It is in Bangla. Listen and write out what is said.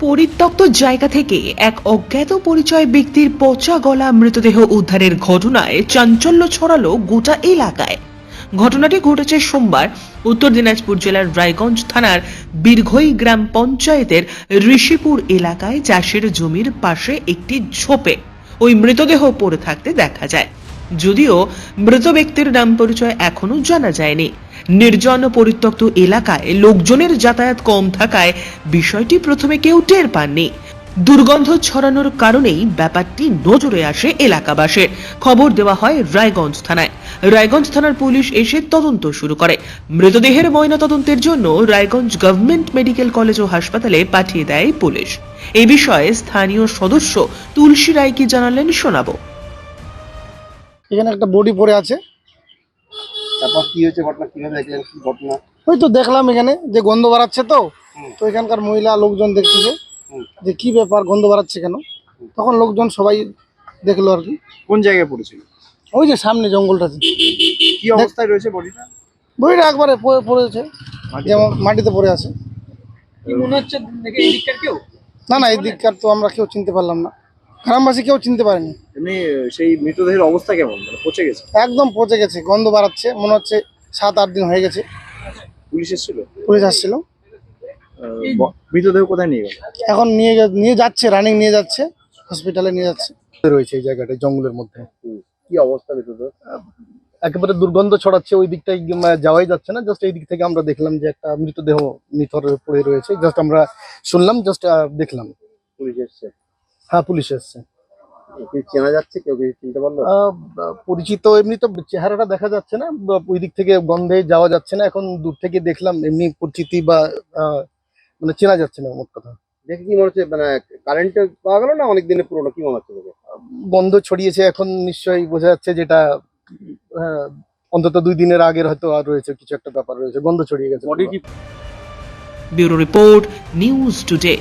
পরিত্যক্ত জায়গা থেকে এক অজ্ঞাত পরিচয় ব্যক্তির পচা গলা মৃতদেহ উদ্ধারের ঘটনায় চাঞ্চল্য ছড়ালো গোটা এলাকায়। ঘটনাটি ঘটেছে সোমবার উত্তর দিনাজপুর জেলার রায়গঞ্জ থানার বীরঘই গ্রাম পঞ্চায়েতের ঋষিপুর এলাকায় চাষের জমির পাশে একটি ঝোপে ওই মৃতদেহ পড়ে থাকতে দেখা যায়। যদিও মৃত ব্যক্তির নাম পরিচয় এখনও জানা যায়নি। নির্জন পরিত্যক্ত এলাকায় লোকজনের যাতায়াত কম থাকায় বিষয়টি প্রথমে কেউ টের পাননি। দুর্গন্ধ ছড়ানোর কারণেই ব্যাপারটি নজরে আসে এলাকাবাসীর। খবর দেওয়া হয় রায়গঞ্জ থানায়। রায়গঞ্জ থানার পুলিশ এসে তদন্ত শুরু করে। মৃতদেহের ময়না তদন্তের জন্য রায়গঞ্জ গভর্নমেন্ট মেডিকেল কলেজ ও হাসপাতালে পাঠিয়ে দেয় পুলিশ। এ বিষয়ে স্থানীয় সদস্য তুলসী রায় কি জানালেন শোনাবো। এখানে একটা বডি পড়ে আছে। তারপর কি হয়েছে ঘটনা? কীভাবে দেখলেন? কি ঘটনা? ওই তো দেখলাম এখানে যে গন্ধ বাড়াচ্ছে তো। তো এখানকার মহিলা লোকজন দেখতেছে যে কি ব্যাপার গন্ধ বাড়াচ্ছে কেন? তখন লোকজন সবাই দেখল আর কি। কোন জায়গায় পড়েছিল? ওই যে সামনে জঙ্গলটাতে কি অবস্থায় রয়েছে বডিটা? বডিটা একবারে পড়ে পড়েছে। যেমন মাটিতে পড়ে আছে। কি মনে হচ্ছে এই দিককার কেউ? না না এই দিককার তো আমরা কেউ চিনতে পারলাম না। গ্রামবাসী কেউ চিনতে পারেনি। এমনি সেই মৃতদেহের অবস্থা কেমন? মানে পচে গেছে? একদম পচে গেছে গন্ধ বাড়াচ্ছে মনে হচ্ছে সাত আট দিন হয়ে গেছে। পুলিশ এসেছিল? পুলিশ আসছিল। মৃতদেহ কোথায় নিয়ে গেল? এখন নিয়ে যা- নিয়ে যাচ্ছে রানিং নিয়ে যাচ্ছে হসপিটালে নিয়ে যাচ্ছে। রয়েছে এই জায়গাটা জঙ্গলের মধ্যে। কি অবস্থা মৃতদেহ? একেবারে দুর্গন্ধ ছড়াচ্ছে ওই দিকটাই গিয়ে যাওয়াই যাচ্ছে না। জাস্ট এই দিক থেকে আমরা দেখলাম যে একটা মৃতদেহ নিথর পড়ে রয়েছে। জাস্ট আমরা শুনলাম জাস্ট দেখলাম। পুলিশ এসছে? হ্যাঁ পুলিশ এসছে। চেনা যাচ্ছে কেউ কি চিনতে পারল? পরিচিত এমনি তো চেহারাটা দেখা যাচ্ছে না বা ওই দিক থেকে গন্ধে যাওয়া যাচ্ছে না এখন দূর থেকে দেখলাম এমনি পরিচিতি বা মানে চেনা যাচ্ছে না মোট কথা। দেখে কি মনে হচ্ছে মানে কারেন্ট পাওয়া গেল না অনেক দিনের পুরোনো? কি মনে হচ্ছে গন্ধ ছড়িয়েছে এখন নিশ্চয়ই বোঝা যাচ্ছে যেটা আহ, অন্তত দুই দিনের আগের হয়তো আর রয়েছে কিছু একটা ব্যাপার রয়েছে গন্ধ ছড়িয়ে গেছে ব্যুরো রিপোর্ট নিউজ টুডে